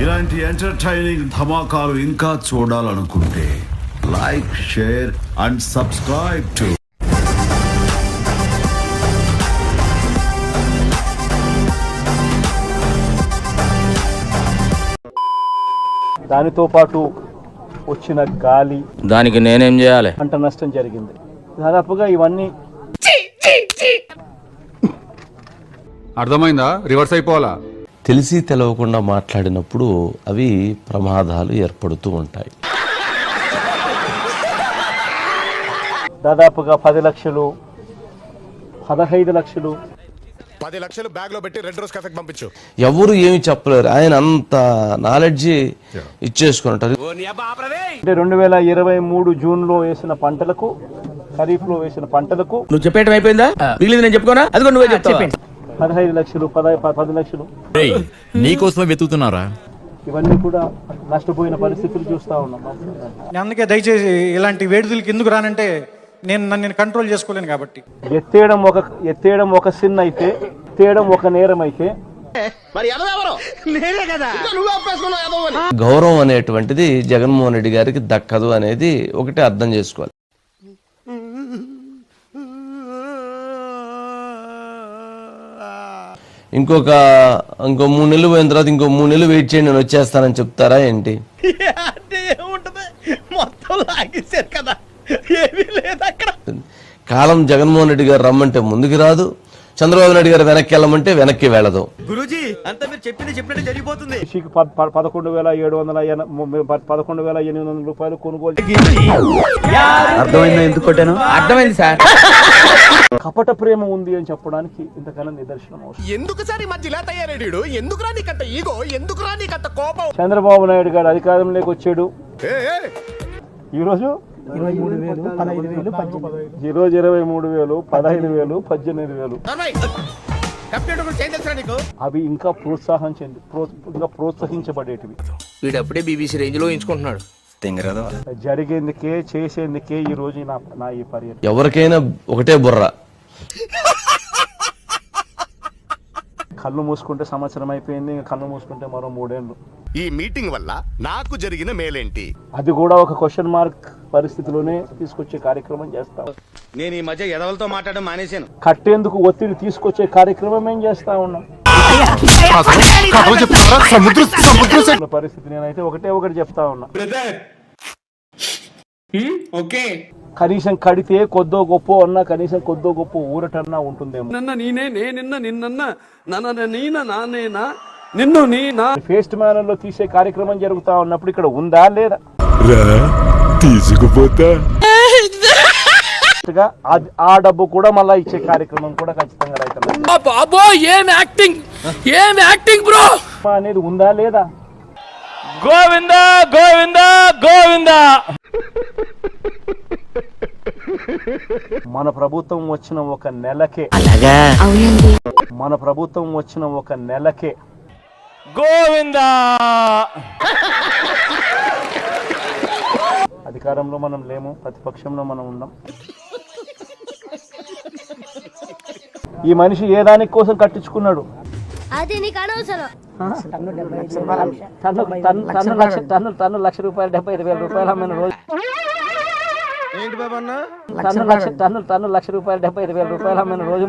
ఇలాంటి ఎంటర్టైనింగ్ ధమాకాలు ఇంకా చూడాలనుకుంటే like share and subscribe to దానితో పాటు వచ్చిన గాలి దానికి నేనేం చేయాలి? పంట నష్టం జరిగింది. దాదాపుగా ఇవన్నీ అర్థమైందా? రివర్స్ అయిపోవాలా? తెలిసి తెలవకుండా మాట్లాడినప్పుడు అవి ప్రమాదాలు ఏర్పడుతూ ఉంటాయి. దాదాపుగా పది లక్షలు పదహైదు లక్షలు. పది లక్షలు బ్యాగ్లో పెట్టి రెడ్ రోజ్ కాఫెక్ పంపించు. ఎవరు ఏమి చెప్పలేరు. ఆయన అంత నాలెడ్జి ఇచ్చేసుకుంటారు. అంటే రెండు వేల ఇరవై మూడు జూన్లో వేసిన పంటలకు ఖరీఫ్లో వేసిన పంటలకు. నువ్వు చెప్పేయటం అయిపోయిందా? మిగిలింది నేను చెప్పుకోనా? అది నువ్వే చెప్తావా? పదహైదు లక్షలు పద ప- పది లక్షలు. నీకోసమే వెతుకుతున్నారా? ఇవన్నీ కూడా నష్టపోయిన పరిస్థితులు చూస్తా ఉన్నాం. నేను అందుకే దయచేసి ఇలాంటి వేడుదలకి ఎందుకు రానంటే నేను నన్ను నేను కంట్రోల్ చేసుకోలేను కాబట్టి. ఎత్తేయడం ఒక ఎత్తేయడం ఒక సిన్ అయితే ఎత్తేయడం ఒక నేరం అయితే. గౌరవం అనేటువంటిది జగన్మోహన్ రెడ్డి గారికి దక్కదు అనేది ఒకటి అర్థం చేసుకోవాలి. ఇంకొక ఇంకో మూడు నెలలు పోయిన తర్వాత ఇంకో మూడు నెలలు వెయిట్ చేయండి నేను వచ్చేస్తానని చెప్తారా ఏంటి? కాలం జగన్మోహన్ రెడ్డి గారు రమ్మంటే ముందుకు రాదు. చంద్రబాబు నాయుడు గారు వెనక్కి వెళ్ళమంటే వెనక్కి వెళ్ళదు. గురూజీ అంతా మీరు చెప్పింది చెప్పినట్టు జరిగిపోతుంది. కృషికి పదకొండు వేల ఏడు వందల పదకొండు వేల ఎనిమిది వందల రూపాయలు కొనుగోలు అర్థమైందా ఎందుకు కొట్టాను? అర్థమైంది సార్. కపట ప్రేమ ఉంది అని చెప్పడానికి ఇంతకన్నా నిదర్శనం ఎందుకు సార్ ఈ మధ్య ఇలా తయారేడు ఎందుకు రా నీకంత ఈగో ఎందుకు రా నీకంత కోపం? చంద్రబాబు నాయుడు గారు అధికారంలోకి వచ్చాడు. ఏ, ఏ, ఈ రోజు ఈ రోజు ఇరవై మూడు వేలు పదహైదు వేలు పద్దెనిమిది వేలు. అవి ఇంకా ప్రోత్సాహం చెంది ఇంకా ప్రోత్సహించబడేటివి. వీడప్పుడే బీబీసీ రేంజ్లో ఎంచుకుంటున్నాడు. జరిగేందుకే చేసేందుకే ఈ రోజు నా నా ఈ పర్యటన. ఎవరికైనా ఒకటే బుర్ర. కళ్ళు మూసుకుంటే సంవత్సరం అయిపోయింది ఇంకా కళ్ళు మూసుకుంటే మరో మూడేళ్ళు. ఈ మీటింగ్ వల్ల నాకు జరిగిన మేలేంటి? అది కూడా ఒక క్వశ్చన్ మార్క్ పరిస్థితిలోనే తీసుకొచ్చే కార్యక్రమం చేస్తాం. నేను ఈ మధ్య ఎదవలతో మాట్లాడడం మానేశాను. కట్టేందుకు ఒత్తిడి తీసుకొచ్చే కార్యక్రమం ఏం చేస్తా ఉన్నాం? సముద్ర సముద్ర ఉన్న పరిస్థితి నేనైతే ఒకటే ఒకటి చెప్తా ఉన్నా. కనీసం కడితే కొద్దో గొప్ప అన్నా కనీసం కొద్దో గొప్ప ఊరటన్నా ఉంటుందేమో. నన్న నీనే నేనిన్న నిన్నన్న నన్న నీన నానేనా నిన్ను నీ నా. ఫేస్ట్ మేనర్లో తీసే కార్యక్రమం జరుగుతా ఉన్నప్పుడు ఇక్కడ ఉందా లేదా? తీసుకుపోతా. ఆ డబ్బు కూడా మళ్ళా ఇచ్చే కార్యక్రమం కూడా ఖచ్చితంగా రైతులు బాబో ఏం యాక్టింగ్ ఏం యాక్టింగ్ బ్రో అనేది ఉందా లేదా? గోవిందా గోవిందా గోవిందా. మన ప్రభుత్వం వచ్చిన ఒక నెలకే మన ప్రభుత్వం వచ్చిన ఒక నెలకే గోవిందా! అధికారంలో మనం లేము ప్రతిపక్షంలో మనం ఉన్నాం. ఈ మనిషి ఏ దానికి కోసం కట్టించుకున్నాడు? అది నీకు అనవసరం. టన్ను టన్ను లక్ష టన్ను టన్ను లక్ష రూపాయలు డెబ్బై ఐదు వేల రూపాయలు అమ్మిన రోజు. ఏంటి బాబా అన్న? టన్ను లక్ష టన్ను టన్ను లక్ష రూపాయలు డెబ్బై ఐదు వేల రూపాయలు అమ్మిన రోజు.